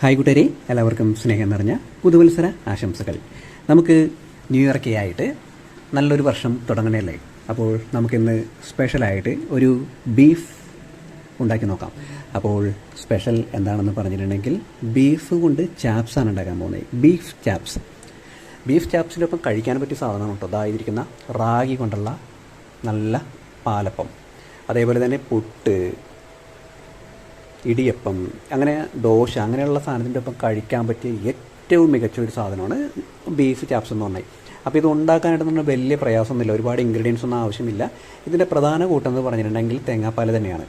Hi കൂട്ടരെ എല്ലാവർക്കും സ്നേഹം നിറഞ്ഞ പുതുവത്സര ആശംസകൾ. നമുക്ക് ന്യൂ ആയിട്ട് നല്ലൊരു വർഷം തുടങ്ങണല്ലേ അപ്പോൾ നമുക്കിന്ന് സ്പെഷ്യലായിട്ട് ഒരു ബീഫ് ഉണ്ടാക്കി നോക്കാം. അപ്പോൾ സ്പെഷ്യൽ എന്താണെന്ന് പറഞ്ഞിട്ടുണ്ടെങ്കിൽ ബീഫ് കൊണ്ട് ചാപ്സാണ് ഉണ്ടാക്കാൻ പോകുന്നത്. ബീഫ് ചാപ്സ് ബീഫ് ചാപ്സിനൊപ്പം കഴിക്കാൻ പറ്റിയ സാധനമാണ് അതായിരിക്കുന്ന റാഗി കൊണ്ടുള്ള നല്ല പാലപ്പം. അതേപോലെ തന്നെ പുട്ട് ഇടിയപ്പം അങ്ങനെ ദോശ അങ്ങനെയുള്ള സാധനത്തിന്റെ ഒപ്പം കഴിക്കാൻ പറ്റിയ ഏറ്റവും മികച്ച ഒരു സാധനമാണ് ബീഫ് ചാപ്സ് എന്ന് പറഞ്ഞാൽ. അപ്പോൾ ഇത് ഉണ്ടാക്കാനായിട്ട് നമ്മൾ വലിയ പ്രയാസമൊന്നുമില്ല. ഒരുപാട് ഇൻഗ്രീഡിയൻസ് ഒന്നും ആവശ്യമില്ല. ഇതിന്റെ പ്രധാന കൂട്ടം എന്ന് പറഞ്ഞിട്ടുണ്ടെങ്കിൽ തേങ്ങാപ്പാൽ തന്നെയാണ്.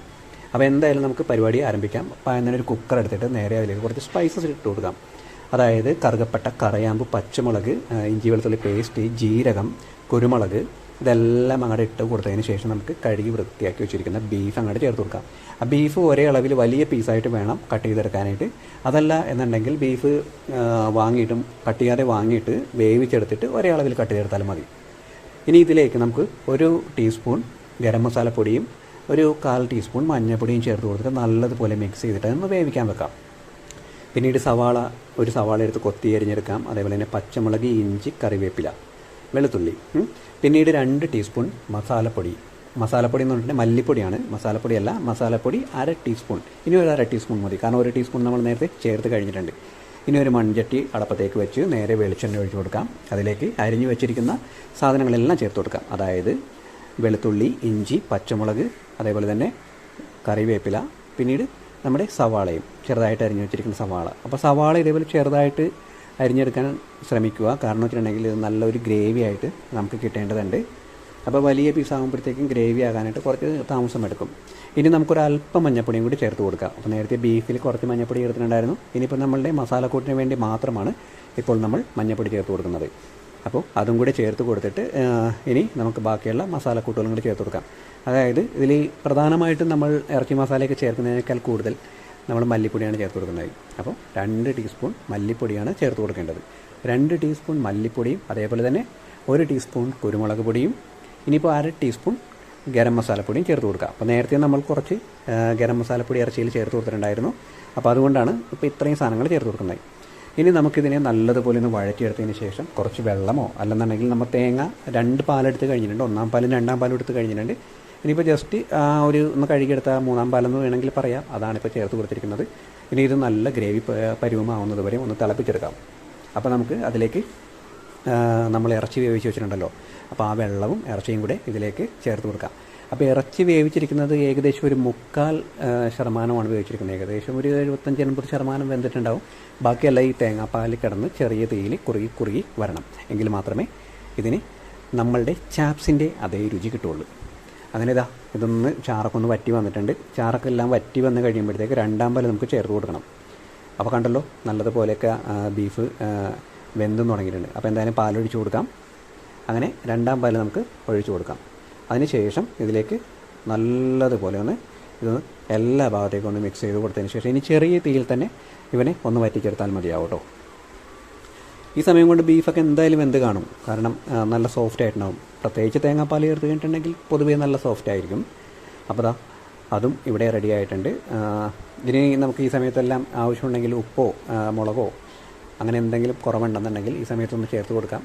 അപ്പോൾ എന്തായാലും നമുക്ക് പരിപാടി ആരംഭിക്കാം. അപ്പോൾ ഒരു കുക്കർ എടുത്തിട്ട് നേരെ അതിലേക്ക് കുറച്ച് സ്പൈസസ് ഇട്ട് കൊടുക്കാം. അതായത് കറുകപ്പെട്ട കറയാമ്പ് പച്ചമുളക് ഇഞ്ചി വെളുത്തുള്ളി പേസ്റ്റ് ജീരകം കുരുമുളക് ഇതെല്ലാം അങ്ങോട്ട് ഇട്ട് കൊടുത്തതിന് ശേഷം നമുക്ക് കഴുകി വൃത്തിയാക്കി വെച്ചിരിക്കുന്ന ബീഫ് അങ്ങോട്ട് ചേർത്ത് കൊടുക്കാം. ആ ബീഫ് ഒരേ അളവിൽ വലിയ പീസായിട്ട് വേണം കട്ട് ചെയ്തെടുക്കാനായിട്ട്. അതല്ല എന്നുണ്ടെങ്കിൽ ബീഫ് വാങ്ങിയിട്ടും കട്ട് ചെയ്യാതെ വാങ്ങിയിട്ട് വേവിച്ചെടുത്തിട്ട് ഒരേ അളവിൽ കട്ട് ചെയ്തെടുത്താലും മതി. ഇനി ഇതിലേക്ക് നമുക്ക് ഒരു ടീസ്പൂൺ ഗരം മസാലപ്പൊടിയും ഒരു കാൽ ടീസ്പൂൺ മഞ്ഞൾപ്പൊടിയും ചേർത്ത് കൊടുത്തിട്ട് നല്ലതുപോലെ മിക്സ് ചെയ്തിട്ട് ഒന്ന് വേവിക്കാൻ വെക്കാം. പിന്നീട് സവാള ഒരു സവാള എടുത്ത് കൊത്തി അരിഞ്ഞെടുക്കാം. അതേപോലെ തന്നെ പച്ചമുളക് ഇഞ്ചി കറിവേപ്പില. വെളുത്തുള്ളി. പിന്നീട് രണ്ട് ടീസ്പൂൺ മസാലപ്പൊടി. മസാലപ്പൊടി എന്ന് പറഞ്ഞിട്ടുണ്ടെങ്കിൽ മല്ലിപ്പൊടിയാണ്. മസാലപ്പൊടിയല്ല മസാലപ്പൊടി അര ടീസ്പൂൺ. ഇനി ഒരു അര ടീസ്പൂൺ മതി. കാരണം ഒരു ടീസ്പൂൺ നമ്മൾ നേരത്തെ ചേർത്ത് കഴിഞ്ഞിട്ടുണ്ട്. ഇനി ഒരു മൺചട്ടി അടപ്പത്തേക്ക് വെച്ച് നേരെ വെളിച്ചെണ്ണ ഒഴിച്ചു കൊടുക്കാം. അതിലേക്ക് അരിഞ്ഞു വെച്ചിരിക്കുന്ന സാധനങ്ങളെല്ലാം ചേർത്ത് കൊടുക്കാം. അതായത് വെളുത്തുള്ളി ഇഞ്ചി പച്ചമുളക് അതേപോലെ തന്നെ കറിവേപ്പില പിന്നീട് നമ്മുടെ സവാളയും. ചെറുതായിട്ട് അരിഞ്ഞു വെച്ചിരിക്കുന്ന സവാള. അപ്പോൾ സവാള ഇതേപോലെ ചെറുതായിട്ട് അരിഞ്ഞെടുക്കാൻ ശ്രമിക്കുക. കാരണം വെച്ചിട്ടുണ്ടെങ്കിൽ ഇത് നല്ലൊരു ഗ്രേവി ആയിട്ട് നമുക്ക് കിട്ടേണ്ടതുണ്ട്. അപ്പോൾ വലിയ പീസ് ആകുമ്പോഴത്തേക്കും ഗ്രേവി ആകാനായിട്ട് കുറച്ച് താമസം എടുക്കും. ഇനി നമുക്കൊരു അല്പം മഞ്ഞപ്പൊടിയും കൂടി ചേർത്ത് കൊടുക്കാം. അപ്പോൾ നേരത്തെ ബീഫിൽ കുറച്ച് മഞ്ഞപ്പൊടി ചേർത്തിട്ടുണ്ടായിരുന്നു. ഇനിയിപ്പോൾ നമ്മളുടെ മസാലക്കൂട്ടിന് വേണ്ടി മാത്രമാണ് ഇപ്പോൾ നമ്മൾ മഞ്ഞപ്പൊടി ചേർത്ത് കൊടുക്കുന്നത്. അപ്പോൾ അതും കൂടി ചേർത്ത് കൊടുത്തിട്ട് ഇനി നമുക്ക് ബാക്കിയുള്ള മസാലക്കൂട്ടുകളും കൂടി ചേർത്ത് കൊടുക്കാം. അതായത് ഇതിൽ പ്രധാനമായിട്ടും നമ്മൾ ഇറച്ചി മസാലയൊക്കെ ചേർക്കുന്നതിനേക്കാൾ കൂടുതൽ നമ്മൾ മല്ലിപ്പൊടിയാണ് ചേർത്ത് കൊടുക്കുന്നത്. അപ്പോൾ രണ്ട് ടീസ്പൂൺ മല്ലിപ്പൊടിയാണ് ചേർത്ത് കൊടുക്കേണ്ടത്. രണ്ട് ടീസ്പൂൺ മല്ലിപ്പൊടിയും അതേപോലെ തന്നെ ഒരു ടീസ്പൂൺ കുരുമുളക് പൊടിയും ഇനിയിപ്പോൾ അര ടീസ്പൂൺ ഗരം മസാലപ്പൊടിയും ചേർത്ത് കൊടുക്കുക. അപ്പോൾ നേരത്തെ നമ്മൾ കുറച്ച് ഗരം മസാലപ്പൊടി ഇറച്ചിയിൽ ചേർത്ത് കൊടുത്തിട്ടുണ്ടായിരുന്നു. അപ്പോൾ അതുകൊണ്ടാണ് ഇപ്പോൾ ഇത്രയും സാധനങ്ങൾ ചേർത്ത് കൊടുക്കുന്നത്. ഇനി നമുക്കിതിനെ നല്ലതുപോലെ ഒന്ന് വഴറ്റിയെടുത്തതിന് ശേഷം കുറച്ച് വെള്ളമോ അല്ലെന്നുണ്ടെങ്കിൽ നമ്മൾ തേങ്ങ രണ്ട് പാലെടുത്ത് കഴിഞ്ഞിട്ടുണ്ട്. ഒന്നാം പാലും രണ്ടാം പാലും എടുത്ത് കഴിഞ്ഞിട്ടുണ്ട്. ഇനിയിപ്പോൾ ജസ്റ്റ് ആ ഒരു ഒന്ന് കഴുകിയെടുത്ത മൂന്നാം പാലെന്ന് വേണമെങ്കിൽ പറയാം. അതാണിപ്പോൾ ചേർത്ത് കൊടുത്തിരിക്കുന്നത്. ഇനി ഇത് നല്ല ഗ്രേവി പരുവമാവുന്നത് വരെ ഒന്ന് തിളപ്പിച്ചെടുക്കാം. അപ്പോൾ നമുക്ക് അതിലേക്ക് നമ്മൾ ഇറച്ചി വേവിച്ച് വെച്ചിട്ടുണ്ടല്ലോ. അപ്പോൾ ആ വെള്ളവും ഇറച്ചിയും കൂടെ ഇതിലേക്ക് ചേർത്ത് കൊടുക്കാം. അപ്പോൾ ഇറച്ചി വേവിച്ചിരിക്കുന്നത് ഏകദേശം ഒരു മുക്കാൽ ശതമാനമാണ് വേവിച്ചിരിക്കുന്നത്. ഏകദേശം ഒരു എഴുപത്തഞ്ച് എൺപത് ശതമാനം വെന്തിട്ടുണ്ടാവും. ബാക്കിയെല്ലാം ഈ തേങ്ങാപ്പാലിൽ കിടന്ന് ചെറിയ തീയിൽ കുറുകി കുറുകി വരണം. എങ്കിൽ മാത്രമേ ഇതിന് നമ്മളുടെ ചാപ്സിന്റെ അതേ രുചി കിട്ടുള്ളൂ അങ്ങനെ ഇതാ ഇതൊന്ന് ചാറൊക്കെ വറ്റി വന്നിട്ടുണ്ട്. ചാറൊക്കെ എല്ലാം വറ്റി വന്ന് കഴിയുമ്പോഴത്തേക്ക് രണ്ടാം പല നമുക്ക് ചേർത്ത് കൊടുക്കണം. അപ്പോൾ കണ്ടല്ലോ നല്ലതുപോലെയൊക്കെ ബീഫ് വെന്തും തുടങ്ങിയിട്ടുണ്ട്. അപ്പോൾ എന്തായാലും പാലൊഴിച്ച് കൊടുക്കാം. അങ്ങനെ രണ്ടാം പാൽ നമുക്ക് ഒഴിച്ചു കൊടുക്കാം. അതിന് ശേഷം ഇതിലേക്ക് നല്ലതുപോലെ ഒന്ന് ഇതൊന്ന് എല്ലാ ഭാഗത്തേക്കും ഒന്ന് മിക്സ് ചെയ്ത് കൊടുത്തതിന് ശേഷം ഇനി ചെറിയ തീയിൽ തന്നെ ഇവനെ ഒന്ന് വറ്റിച്ചെടുത്താൽ മതിയാവും കേട്ടോ ഈ സമയം കൊണ്ട് ബീഫൊക്കെ എന്തായാലും വെന്ത് കാണും. കാരണം നല്ല സോഫ്റ്റ് ആയിട്ടുണ്ടാവും. പ്രത്യേകിച്ച് തേങ്ങാപ്പാൽ ചേർത്ത് കഴിഞ്ഞിട്ടുണ്ടെങ്കിൽ പൊതുവേ നല്ല സോഫ്റ്റ് ആയിരിക്കും. അപ്പോൾ ദാ അതും ഇവിടെ റെഡി ആയിട്ടുണ്ട്. ഇനി നമുക്ക് ഈ സമയത്തെല്ലാം ആവശ്യമുണ്ടെങ്കിൽ ഉപ്പോ മുളകോ അങ്ങനെ എന്തെങ്കിലും കുറവുണ്ടെന്നുണ്ടെങ്കിൽ ഈ സമയത്തൊന്ന് ചേർത്ത് കൊടുക്കാം.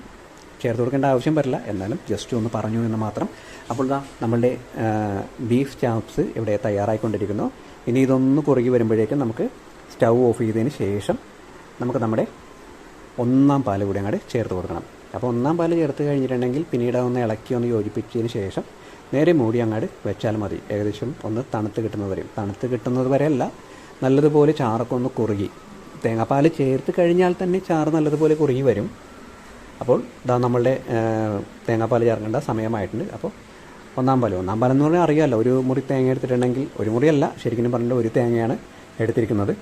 ചേർത്ത് കൊടുക്കേണ്ട ആവശ്യം വരില്ല. എന്നാലും ജസ്റ്റ് ഒന്ന് പറഞ്ഞു എന്ന് മാത്രം. അപ്പോൾ ഇതാ നമ്മളുടെ ബീഫ് ചാപ്സ് ഇവിടെ തയ്യാറായിക്കൊണ്ടിരിക്കുന്നു. ഇനി ഇതൊന്ന് കുറുകി വരുമ്പോഴേക്കും നമുക്ക് സ്റ്റൗ ഓഫ് ചെയ്തതിന് ശേഷം നമുക്ക് നമ്മുടെ ഒന്നാം പാൽ കൂടി അങ്ങോട്ട് ചേർത്ത് കൊടുക്കണം. അപ്പോൾ ഒന്നാം പാൽ ചേർത്ത് കഴിഞ്ഞിട്ടുണ്ടെങ്കിൽ പിന്നീട് ഒന്ന് ഇളക്കി ഒന്ന് യോജിപ്പിച്ചതിന് ശേഷം നേരെ മൂടി അങ്ങോട്ട് വെച്ചാൽ മതി. ഏകദേശം ഒന്ന് തണുത്ത് കിട്ടുന്നത് വരെയും. തണുത്ത് കിട്ടുന്നത് വരെയല്ല നല്ലതുപോലെ ചാറൊക്കെ ഒന്ന് കുറുകി. തേങ്ങാപ്പാൽ ചേർത്ത് കഴിഞ്ഞാൽ തന്നെ ചാറ് നല്ലതുപോലെ കുറുകി വരും. അപ്പോൾ ഇതാ നമ്മളുടെ തേങ്ങാപ്പാൽ ചേർക്കേണ്ട സമയമായിട്ടുണ്ട്. അപ്പോൾ ഒന്നാം പാൽ ഒന്നാം പാൽ എന്ന് പറഞ്ഞാൽ അറിയാമല്ലോ ഒരു മുറി തേങ്ങ എടുത്തിട്ടുണ്ടെങ്കിൽ ഒരു മുറിയല്ല ശരിക്കും പറഞ്ഞിട്ട് ഒരു തേങ്ങയാണ് എടുത്തിരിക്കുന്നത്.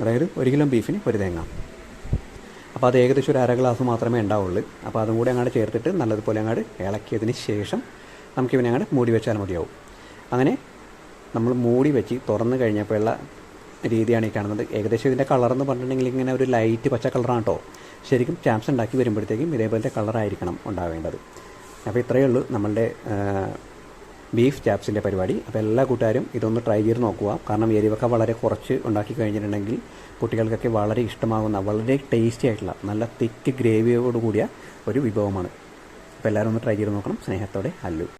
അതായത് ഒരു കിലോ ബീഫിന് ഒരു തേങ്ങ. അപ്പോൾ അത് ഏകദേശം ഒരു അര ഗ്ലാസ് മാത്രമേ ഉണ്ടാവുള്ളൂ. അപ്പോൾ അതും കൂടി അങ്ങോട്ട് ചേർത്തിട്ട് നല്ലതുപോലെ അങ്ങോട്ട് ഇളക്കിയതിന് ശേഷം നമുക്ക് ഇവനെ അങ്ങോട്ട് മൂടി വെച്ചാൽ മതിയാവും. അങ്ങനെ നമ്മൾ മൂടി വെച്ച് തുറന്നു കഴിഞ്ഞപ്പോഴുള്ള രീതിയാണ് ഈ കാണുന്നത്. ഏകദേശം ഇതിന്റെ കളർ എന്ന് പറഞ്ഞിട്ടുണ്ടെങ്കിൽ ഇങ്ങനെ ഒരു ലൈറ്റ് പച്ച കളറാണ് കേട്ടോ ശരിക്കും ചാംസ് ഉണ്ടാക്കി വരുമ്പോഴത്തേക്കും ഇതേപോലത്തെ കളറായിരിക്കണം ഉണ്ടാവേണ്ടത്. അപ്പോൾ ഇത്രയേ ഉള്ളൂ നമ്മളുടെ ബീഫ് ചാപ്സിന്റെ പരിപാടി. അപ്പോൾ എല്ലാ കൂട്ടുകാരും ഇതൊന്ന് ട്രൈ ചെയ്ത് നോക്കുക. കാരണം എരിവൊക്കെ വളരെ കുറച്ച് ഉണ്ടാക്കി കഴിഞ്ഞിട്ടുണ്ടെങ്കിൽ കുട്ടികൾക്കൊക്കെ വളരെ ഇഷ്ടമാകുന്ന വളരെ ടേസ്റ്റി ആയിട്ടുള്ള നല്ല തിക്ക് ഗ്രേവിയോട് കൂടിയ ഒരു വിഭവമാണ്. അപ്പോൾ എല്ലാവരും ഒന്ന് ട്രൈ ചെയ്ത് നോക്കണം. സ്നേഹത്തോടെ അല്ലു.